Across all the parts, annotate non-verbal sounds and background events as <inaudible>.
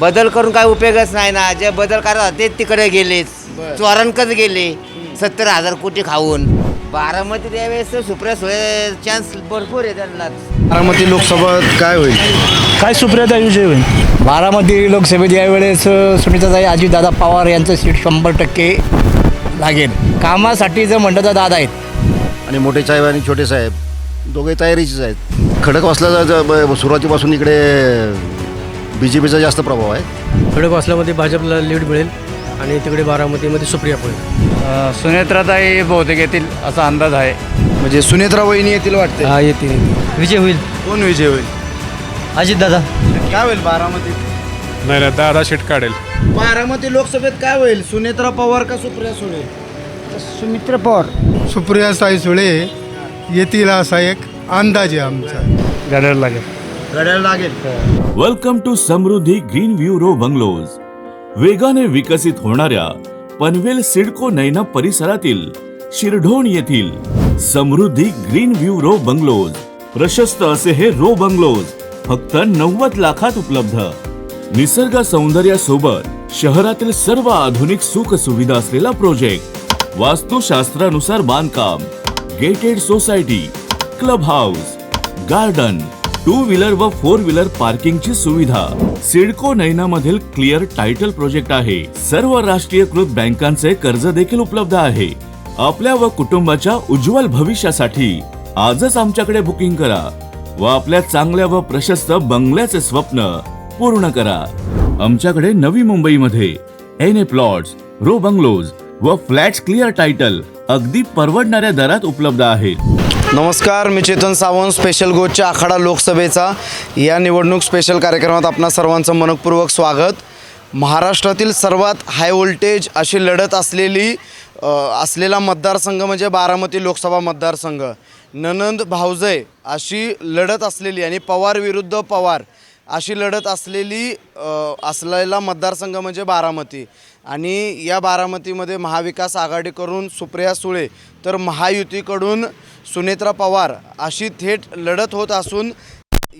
बदल करून काय उपयोगच नाही ना. जे बदल करत ते तिकडे गेले. चोरांकच गेले. सत्तर हजार कोटी खाऊन. बारामती त्यावेळेस सुप्रिया सुळे चान्स भरपूर आहे त्यांना. बारामती लोकसभा काय होईल? काय सुप्रियाता विजय होईल? बारामती लोकसभेत यावेळेस सुनीताताई अजितदादा पवार यांचं सीट शंभर टक्के लागेल. कामासाठी जर म्हणलं तर दादा आहेत. आणि मोठे साहेब आणि छोटे साहेब दोघे तयारीचेच आहेत. खडक वाचला सुरुवातीपासून इकडे बी जे पीचा जास्त प्रभाव आहे. खडकवासलामध्ये भाजपला लीड मिळेल आणि तिकडे बारामतीमध्ये सुप्रिया पडेल सुनेत्राताई बहुतेक येतील असा अंदाज आहे. म्हणजे सुनेत्रा वहिनी येतील वाटते हा येते विजय होईल. कोण विजय होईल? अजित दादा. काय होईल बारामती? नाही नाही दादा शीट काढेल. बारामती लोकसभेत काय होईल? सुनेत्रा पवार का सुप्रिया सुळे? सुमित्र पवार. सुप्रिया साई सुळे येतील असा एक अंदाज आहे आमचा. घड्याळ लागेल. घड्याळ लागेल. Welcome to Samruddhi green view row bungalows वेगाने विकसित होणाऱ्या पनवेल सिडको नैना परिसरातील शिरढोण येथील Samruddhi green view row bungalows. प्रशस्त असे हे रो बंगलोज फक्त नव्वद लाखात उपलब्ध. निसर्ग सौंदर्यासोबत शहरातील सर्व आधुनिक सुख सुविधा असलेला प्रोजेक्ट वास्तुशास्त्रानुसार बांधकाम gated society club house garden two wheeler व फोर व्हीलर पार्किंगची सुविधा. सिडको नैना मधील क्लिअर टायटल प्रोजेक्ट आहे. सर्व राष्ट्रीयकृत बँकांचे कर्ज देखील उपलब्ध आहे. आपल्या व कुटुंबाच्या उज्ज्वल भविष्यासाठी आजच आमच्याकडे बुकिंग करा व आपल्या चांगल्या व प्रशस्त बंगल्याचे स्वप्न पूर्ण करा. आमच्याकडे नवी मुंबईमध्ये N A plots row bungalows व फ्लॅट्स क्लिअर टायटल अगदी परवडणाऱ्या दरात उपलब्ध आहेत. नमस्कार मी चेतन सावंत स्पेशल गोच्या आखाडा लोकसभेचा. या निवडणूक स्पेशल कार्यक्रमात आपणा सर्वांचं मनपूर्वक स्वागत. महाराष्ट्रातील सर्वात हाय व्होल्टेज अशी लढत असलेली असलेला मतदारसंघ म्हणजे बारामती लोकसभा मतदारसंघ. ननंद भावजय अशी लढत असलेली आणि पवार विरुद्ध पवार अशी लढत असलेली असलेला मतदारसंघ म्हणजे बारामती. आणि या बारामतीमध्ये महाविकास आघाडीकडून सुप्रिया सुळे तर महायुतीकडून सुनेत्रा पवार अशी थेट लढत होत असून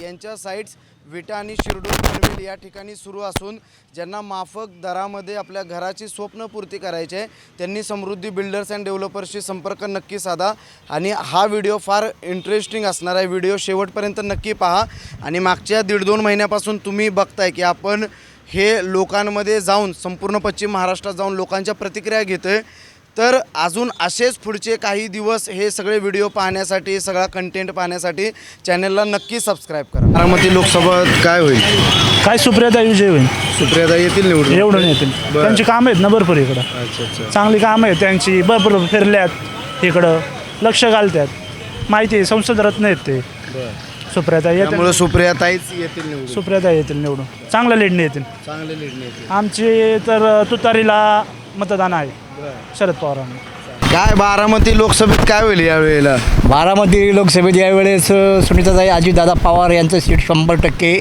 यांच्या साईट्स विटा आणि शिरडून पनवेल या ठिकाणी सुरू असून ज्यांना माफक दरामध्ये आपल्या घराची स्वप्नपूर्ती करायची आहे त्यांनी समृद्धी बिल्डर्स अँड डेव्हलपर्सशी संपर्क नक्की साधा आणि हा व्हिडिओ फार इंटरेस्टिंग असणार आहे. व्हिडिओ शेवटपर्यंत नक्की पहा आणि मागच्या दीड दोन महिन्यापासून तुम्ही बघताय की आपण हे लोकांमध्ये जाऊन संपूर्ण पश्चिम महाराष्ट्रात जाऊन लोकांच्या प्रतिक्रिया घेतोय. तर अजून असेच पुढचे काही दिवस हे सगळे व्हिडिओ पाहण्यासाठी सगळा कंटेंट पाहण्यासाठी चॅनलला नक्की सबस्क्राईब करा. बारामती लोकसभा काय होईल? काय सुप्रियाता विजय होईल? सुप्रियादा येतील निवडून? एवढं नाही येतील. त्यांची कामं आहेत ना भरपूर इकडं. अच्छा अच्छा. चांगली कामं आहेत त्यांची. भरपूर फिरल्यात इकडं. लक्ष घालतात माहिती आहे संसद रत्न आहेत ते. सुप्रियाता त्यामुळे येतील सुप्रियाताईच येतील निवडून. सुप्रियाता येतील निवडून. चांगल्या लीडने येतील. चांगले लीड येतील. आमची तर तुतारीला मतदान आहे. शरद पवारांना. काय बारामती लोकसभेत काय होईल या वेळेला बारामती लोकसभेत यावेळेस सुनीताताई अजितदादा पवार यांचं सीट शंभर टक्के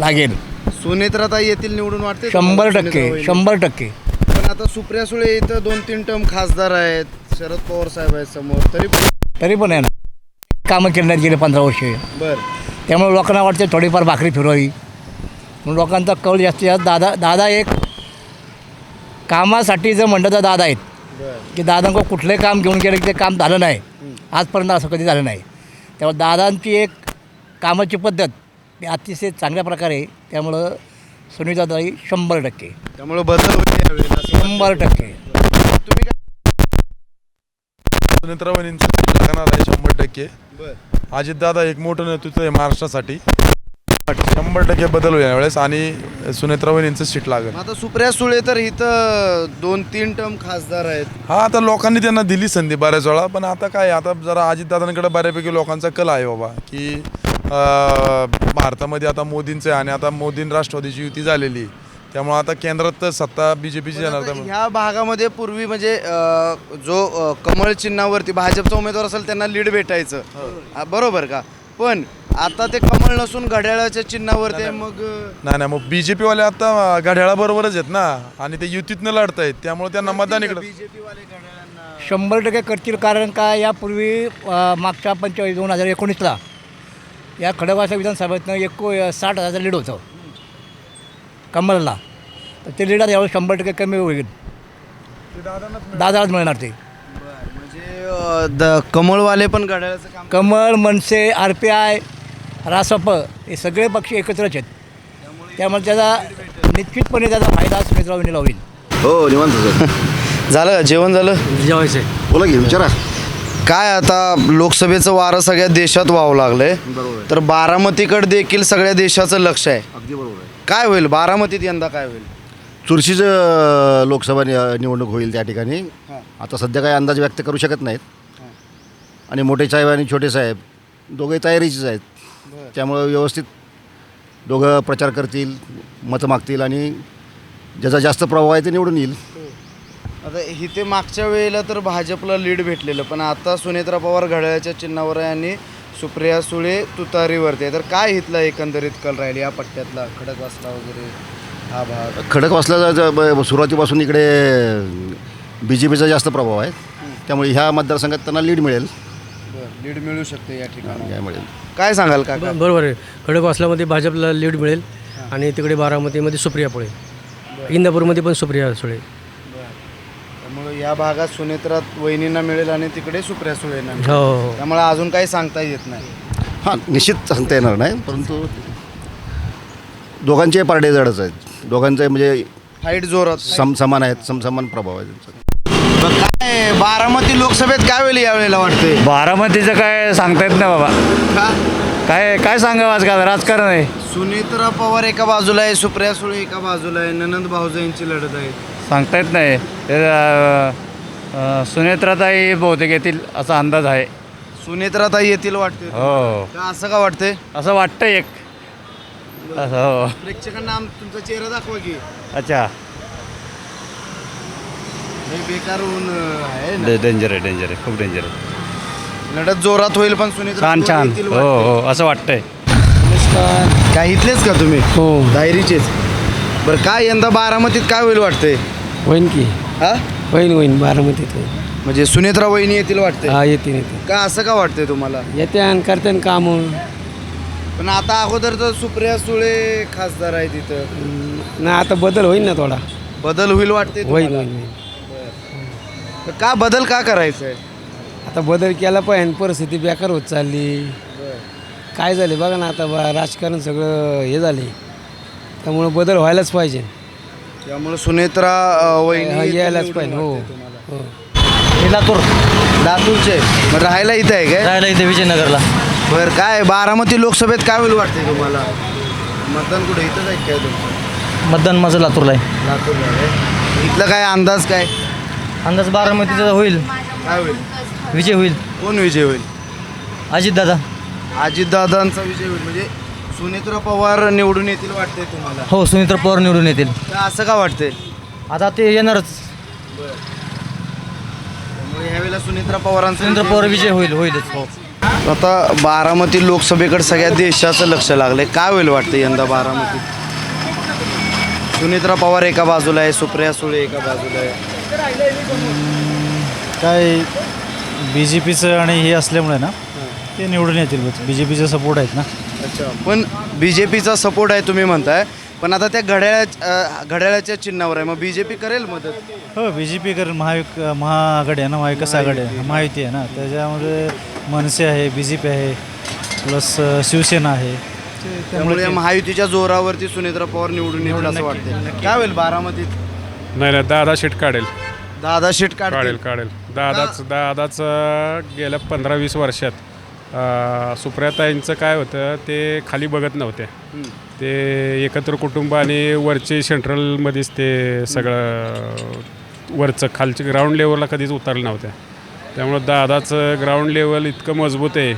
लागेल. सुनेत्राताई येतील निवडून वाटते शंभर? टक्के? शंभर टक्के. पण आता सुप्रिया सुळे इथं दोन तीन टर्म खासदार आहेत. शरद पवार साहेब आहेत समोर. तरी पण तरी पण आहे ना. कामं केली नाहीत गेले पंधरा वर्षे. बर. त्यामुळे लोकांना वाटते थोडीफार भाकरी फिरवावी. म्हणून लोकांचा कौल जास्तीत जास्त दादा दादा एक कामासाठी जर म्हणलं तर दादा आहेत. बर. की दादांकडे कुठलंही काम घेऊन गेलं की ते काम झालं नाही. आजपर्यंत असं कधी झालं नाही. त्यामुळे दादांची एक कामाची पद्धत ही अतिशय चांगल्या प्रकारे आहे. त्यामुळं सुनीताताई शंभर टक्के. त्यामुळे बदल होईल शंभर टक्के. सुनेत्रावणींचं लागणार आहे शंभर टक्के. अजितदादा एक मोठं नेतृत्व आहे महाराष्ट्रासाठी. शंभर टक्के बदल होईल यावेळेस आणि सुनेत्रावणींचं सीट लागेल. आता सुप्रिया सुळे तर इथं दोन तीन टर्म खासदार आहेत. हा आता लोकांनी त्यांना दिली संधी बऱ्याच वेळा पण आता काय आता जरा अजितदादांकडे बऱ्यापैकी लोकांचा कल आहे बाबा की अं, भारतामध्ये आता मोदींचं आहे आणि आता मोदीं राष्ट्रवादीची युती झालेली त्यामुळे आता केंद्रात तर सत्ता बी जे पीची येणार त्यामुळे. ह्या भागामध्ये पूर्वी म्हणजे अं, जो अं, कमळ चिन्हावरती भाजपचा उमेदवार असेल त्यांना लीड भेटायचं. हा, बरोबर का? पण आता ते कमळ नसून घड्याळाच्या चिन्हावरती आहे, मग अं, नाही नाही मग बीजेपी वाले आता घड्याळाबरोबरच आहेत ना? आणि ते युतीतनं लढतायत. त्यामुळे त्यांना मतदान इकडं. BJP वाले घड्याळांना? शंभर टक्के करतील. कारण का? यापूर्वी अ, मागच्या पंचेचाळीस दोन हजार एकोणीसला या खडकवासा विधानसभेतनं एको साठ हजार लीड होतं. कमलला तर ते लीड यावेळी शंभर टक्के कमी होईल. दादालाच मिळणार ते. म्हणजे द कमळवाले पण घड्याळाचं काम कमळ MNS R P I Rasap हे सगळे पक्ष एकत्रच आहेत. त्यामुळे त्याचा निश्चितपणे त्याचा फायदा सुमित्रा वहिनीला होईल हो निवांत <laughs> झालं जेवण झालं? जेवायचं आहे. बोला की विचारा. काय आता लोकसभेचं वारं सगळ्या देशात व्हावं लागलंय. बरोबर. तर बारामतीकडे देखील सगळ्या देशाचं लक्ष आहे. अगदी बरोबर आहे. काय होईल? बारामतीत यंदा काय होईल? चुरशीचं लोकसभा नि- निवडणूक होईल त्या ठिकाणी. आता सध्या काही अंदाज व्यक्त करू शकत नाहीत. आणि मोठे साहेब आणि छोटे साहेब दोघे तयारीचेच आहेत. त्यामुळं व्यवस्थित दोघं प्रचार करतील मतं मागतील आणि ज्याचा जास्त प्रभाव आहे ते निवडून येईल. आता इथे मागच्या वेळेला तर भाजपला लीड भेटलेलं पण आता सुनेत्रा पवार घड्याळाच्या चिन्हावर आहे आणि सुप्रिया सुळे तुतारीवरती. आहे तर काय इथला एकंदरीत कल राहील या पट्ट्यातला? खडकवासला वगैरे हा भाग. खडकवासला सुरुवातीपासून इकडे बी जे पीचा जास्त प्रभाव आहे. त्यामुळे ह्या मतदारसंघात त्यांना लीड मिळेल. लीड मिळू शकते या ठिकाणी. काय मिळेल. काय सांगाल का बरोबर आहे. खडकवासलामध्ये भाजपला लीड मिळेल आणि तिकडे बारामतीमध्ये सुप्रिया पुळे. इंदापूरमध्ये पण सुप्रिया सुळे. या भागात सुनेत्रा वहिनींना मिळेल आणि तिकडे सुप्रिया सुळेंना मिळेल. हो. त्यामुळे अजून काही सांगता येत नाही. हां निश्चित सांगता येणार नाही परंतु दोघांचे पारडे जडच आहेत. दोघांचे म्हणजे फाईट जोरात. सम समान आहेत समसमान प्रभाव आहे त्यांचा. काय बारामती लोकसभेत काय होईल यावेळेला वाटते बारामतीचं काय सांगता येत नाही बाबा. काय काय सांगावं आजकाल? राजकारण आहे. सुनेत्रा पवार एका बाजूला आहे सुप्रिया सुळे एका बाजूला आहे ननंद भाऊजा यांची लढत आहे. सांगता येत नाही. ते सुनेत्राताई बहुतेक येतील असा अंदाज आहे. सुनेत्रा ताई येतील वाटते हो. का असं का वाटते असं वाटतं एक. असं हो. प्रेक्षकांना आम तुमचा चेहरा दाखवा की. अच्छा. बेकार ऊन अं, आहे ना. डेंजर आहे डेंजर आहे. खूप डेंजर आहे. लढत जोरात होईल पण सुनेत्रा छान छान. येतील हो. हो. असं वाटतंय. काय इथलेच का तुम्ही? हो. डायरीचेच? बरं काय यंदा बारामतीत काय होईल वाटते होईन की. हा? होईन होईन बारामतीत होईन म्हणजे सुनेत्रा वहिनी येतील वाटते हा येते येते का असं का वाटते तुम्हाला? येते आणि करते कामं. पण आता अगोदर तर सुप्रिया सुळे खासदार आहे तिथं नाही आता बदल होईल ना थोडा. बदल होईल वाटते? होईल होईल तर का बदल का करायचा आहे आता बदल केला पाहिजे आणि परिस्थिती बेकार होत चालली. काय झाले बघा ना आता बा राजकारण सगळं हे झाले. त्यामुळं बदल व्हायलाच पाहिजे. त्यामुळे सुनेत्रा वहिनी हा, यायलाच पाहिजे हो. तुम्हाला. हो. लातूर लातूरचे. मग राहायला इथं आहे काय? राहिला इथे विजयनगरला. बरं काय बारामती लोकसभेत काय होईल वाटते तुम्हाला? मतदान कुठे? इथंच आहे काय तुमचं? मतदान माझं लातूरला आहे. लातूरला आहे इथलं काय अंदाज काय? अंदाज बारामतीचा होईल. काय होईल? विजय होईल. कोण विजय होईल? अजितदादा. अजितदादांचा विजय होईल. म्हणजे सुनेत्रा पवार निवडून येतील वाटते तुम्हाला? हो सुनीत्र पवार निवडून येतील. असं का वाटते आता ते येणारच. त्यामुळे ह्यावेळेला सुनेत्रा पवारांचा सुनीत्र पवार विजय होईल होईलच हो. आता बारामती लोकसभेकडे सगळ्या देशाचं लक्ष लागलंय. काय होईल वाटतं यंदा बारामतीत सुनेत्रा पवार एका बाजूला आहे सुप्रिया सुळे एका बाजूला आहे. काय बी जे पीचं आणि हे असल्यामुळे ना ते निवडून येतील बी जे पीचे सपोर्ट आहेत ना. अच्छा. पण बी जे पीचा सपोर्ट आहे तुम्ही म्हणताय. पण आता त्या घड्याळ्या घड्याळ्याच्या चिन्हावर आहे. मग बी जे पी करेल मदत? हो बी जे पी करेल. महाविक महाआघाडी आहे ना महाविकास आघाडी आहे? महायुती. आहे ना. त्याच्यामध्ये मनसे आहे बी जे पी आहे प्लस शिवसेना आहे. त्यामुळे या महायुतीच्या जोरावरती सुनेत्रा पवार निवडून येतील असं वाटतं काय होईल बारामतीत? नाही नाही दादा शीट काढेल. दादा शीट काढेल काढेल काढेल. दादाच दादाच गेल्या पंधरा वीस वर्षात सुप्रियाताईंचं काय होतं ते खाली बघत नव्हते. ते एकत्र कुटुंब आणि वरचे सेंट्रलमध्येच ते सगळं वरचं खालच्या ग्राउंड लेवलला कधीच उतरलं नव्हत्या त्यामुळं दादाचं ग्राउंड लेवल इतकं मजबूत आहे.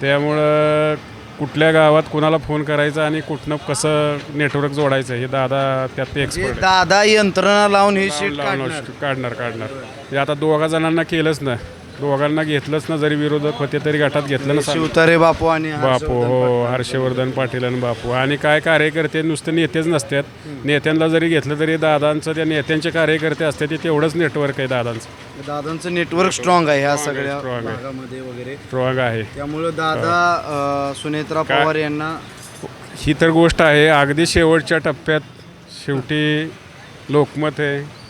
त्यामुळं कुठल्या गावात कुणाला फोन करायचा आणि कुठनं कसं नेटवर्क जोडायचं हे दादा त्यात म्हणजे एक्सपर्ट दादा यंत्रणा लावून ही काढणार. काढणार काढणार. ते आता दोघा जणांना केलंच ना. दोघांना घेतलंच ना जरी विरोधक होते तरी गटात घेतलं ना शिवतारे बापू आणि बापू हो हर्षवर्धन पाटील आणि बापू. आणि काय कार्यकर्ते नुसते नेतेच नसतात. नेत्यांना जरी घेतलं तरी दादांचं त्या नेत्यांचे कार्यकर्ते असतात ते तेवढंच नेटवर्क आहे दादांचं. दादांचं नेटवर्क स्ट्रॉंग आहे ह्या सगळ्या strong आहे. भागामध्ये वगैरे. स्ट्रॉंग आहे. त्यामुळे दादा अं, सुनेत्रा पवार यांना ही तर गोष्ट आहे. अगदी शेवटच्या टप्प्यात शेवटी लोकमत आहे.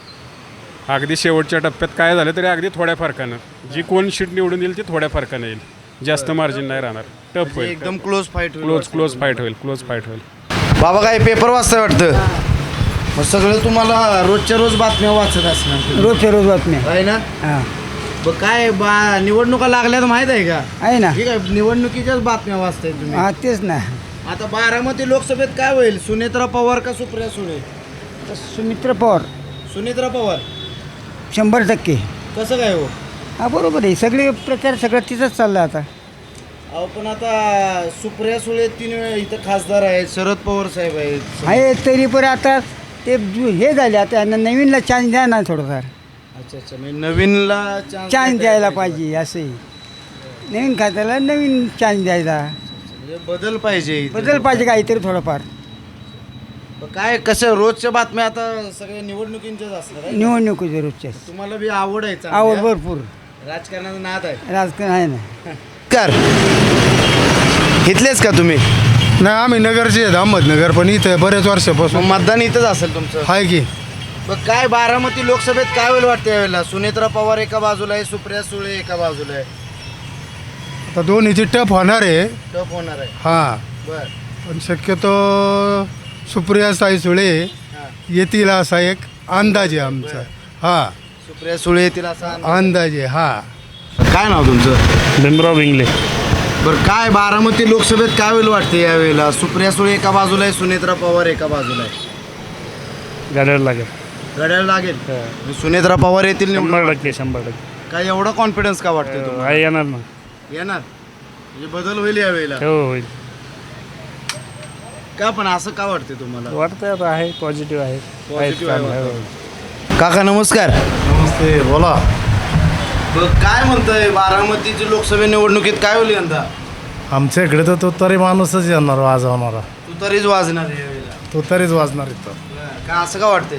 अगदी शेवटच्या टप्प्यात काय झालं तरी अगदी थोड्या फरकानं. जी कोण शीट निवडून येईल ती थोड्या फरकानं येईल. जास्त मार्जिन नाही राहणार. टफ होईल. एकदम close fight close close fight होईल क्लोज फाईट होईल. बाबा काय पेपर वाचताय वाटतं? मग सगळं तुम्हाला रोजच्या रोज बातम्या वाचत असणार रोजच्या रोज बातम्या. आहे ना? हां. मग काय बा निवडणुका लागल्यात माहीत आहे का? आहे ना. ठीक आहे निवडणुकीच्याच बातम्या वाचताय तुम्ही. हां तेच ना. आता बारामती लोकसभेत काय होईल? सुनेत्रा पवार का सुप्रिया सुळे? सुमित्र पवार. सुनेत्रा पवार. शंभर टक्के. कसं काय हो? हा बरोबर आहे. सगळे प्रचार सगळं तिथंच चाललं आता. अहो पण आता सुप्रिया सुळे तीन वेळा इथं खासदार आहेत शरद पवार साहेब आहेत. आहे तरी पण आता ते जु- हे झाले आता यांना नवीनला चान्स द्या ना थोडंफार. अच्छा अच्छा. म्हणजे नवीनला chance चान्स द्यायला. पाहिजे. असंही नवीन खात्याला नवीन चान्स द्यायला. म्हणजे बदल पाहिजे इथं. बदल पाहिजे काहीतरी थोडंफार. काय कसं रोजच्या बातम्या आता सगळ्या निवडणुकींच्याच आहे निवडणुकीच्या रोजच्या तुम्हाला बी आवड आहे चांगली, आवड हा? भरपूर. राजकारणाचा नाद आहे. राजकारण आहे ना. कर. इथलेच का तुम्ही? नाही आम्ही नगरचे आहेत अहमदनगर पण इथे बरेच मग वर्षापासून मतदान इथंच असेल तुमचं? आहे की. मग काय बारामती लोकसभेत काय होईल वाटतं यावेळेला? सुनेत्रा पवार एका बाजूला आहे सुप्रिया सुळे एका बाजूला आहे. आता दोन्हीची टप होणार आहे. टफ होणार आहे. हां. बर. पण शक्यतो सुप्रिया साई सुळे येतील असा एक अंदाज आहे आमचा हां. सुप्रिया सुळे येतील असा अंदाज. आहे हां. काय नाव तुमचं? भीमराव बिंगले बरं काय बारामती लोकसभेत काय होईल वाटते यावेळेला? सुप्रिया सुळे एका बाजूला आहे सुनेत्रा पवार एका बाजूला आहे. गाड्याला लागेल. घड्याळ लागेल? म्हणजे सुनेत्रा पवार येतील निवडून. शंभर टक्के शंभर टक्के. काय एवढा कॉन्फिडन्स का वाटते तुम्हाला? आहे येणार ना. येणार? म्हणजे बदल होईल यावेळेला. हो होईल. का पण असं का वाटते तुम्हाला? वाटतंय आता आहे पॉझिटिव्ह आहे. Positive आहे. काका नमस्कार. नमस्ते बोला. बघ काय म्हणतंय? बारामतीची लोकसभा निवडणुकीत काय होईल यंदा? आमच्या इकडे तर तो तरी माणूसच येणार वाजवणारा. तू तरीच वाजणार आहे यावेळेला. तरीच वाजणार इथं. का असं का वाटतंय?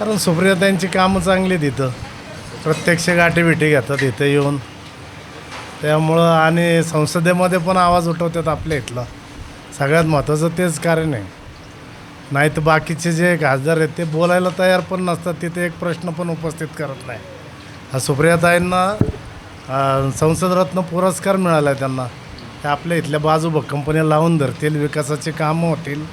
कारण सुप्रियाताईंची कामं चांगली आहेत इथं. प्रत्यक्ष गाठी भेटी घेतात इथं येऊन. त्यामुळं आणि संसदेमध्ये पण आवाज उठवतात आपल्या इथला. सगळ्यात महत्त्वाचं तेच कारण आहे. नाही तर बाकीचे जे खासदार आहेत ते बोलायला तयार पण नसतात तिथे एक प्रश्न पण उपस्थित करत नाही. हा सुप्रियाताईंना संसदरत्न पुरस्कार मिळाला आहे त्यांना. ते आपल्या इथल्या बाजू भक्कमपणे लावून धरतील विकासाची कामं होतील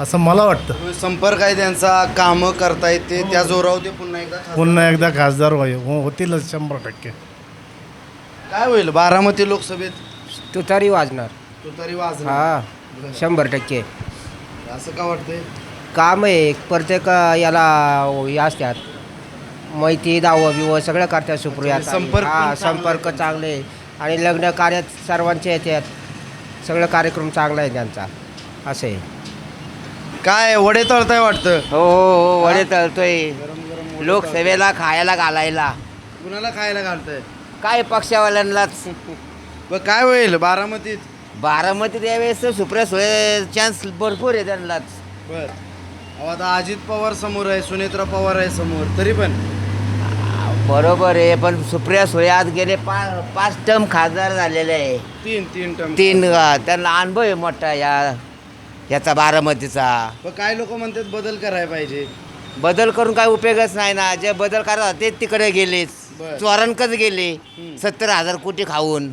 असं मला वाटतं. संपर्क आहे त्यांचा कामं करता येते त्या जोरावर ते पुन्हा एकदा. पुन्हा एकदा खासदार होय हो- होतीलच शंभर टक्के. काय होईल बारामती लोकसभेत? तू तरी वाजणार. तू तरी वाजणार हा शंभर टक्के. असं का वाटतंय? काम आहे प्रत्येक याला हे असतात. माहिती दावं बिवं सगळं करतात सुप्रिया. संपर्क पण हा चांगला संपर्क चांगले आणि लग्न कार्यात सर्वांचे येतात सगळं कार्यक्रम चांगला आहे त्यांचा. असं आहे. काय वडे तळताय वाटतं? हो हो हो वडे तळतोय. लोकसभेला खायला घालायला. कुणाला खायला घालताय? काय पक्षावाल्यांनाच. ब काय होईल? बारामतीत? बारामतीत यावेळेस सुप्रिया सुळे चान्स भरपूर आहे त्यांनाच बर. अहो आता अजित पवार समोर आहे सुनेत्रा पवार आहे समोर तरी पण. बरोबर आहे पण सुप्रिया सुळे आज गेले पा पाच टर्म खासदार झालेले आहे. तीन तीन टर्म. तीन अ, त्यांना अनुभव आहे मोठा या याचा बारामतीचा. पण काय लोक म्हणतात बदल करायला पाहिजे? बदल करून काय उपयोगच नाही ना. जे बदल करतात ते तिकडे गेलेच बरं. चोरांकच गेले. सत्तर हजार कोटी खाऊन.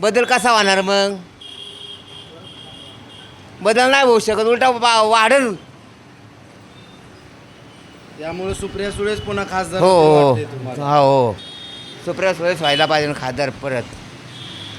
बदल कसा होणार मग? बदल नाही होऊ शकत उलटा बा- वाढेल. त्यामुळे सुप्रिया सुळेच पुन्हा खासदार हो हो. तुम्हाला. हा, सुप्रिया सुळेच व्हायला पाहिजे खासदार परत.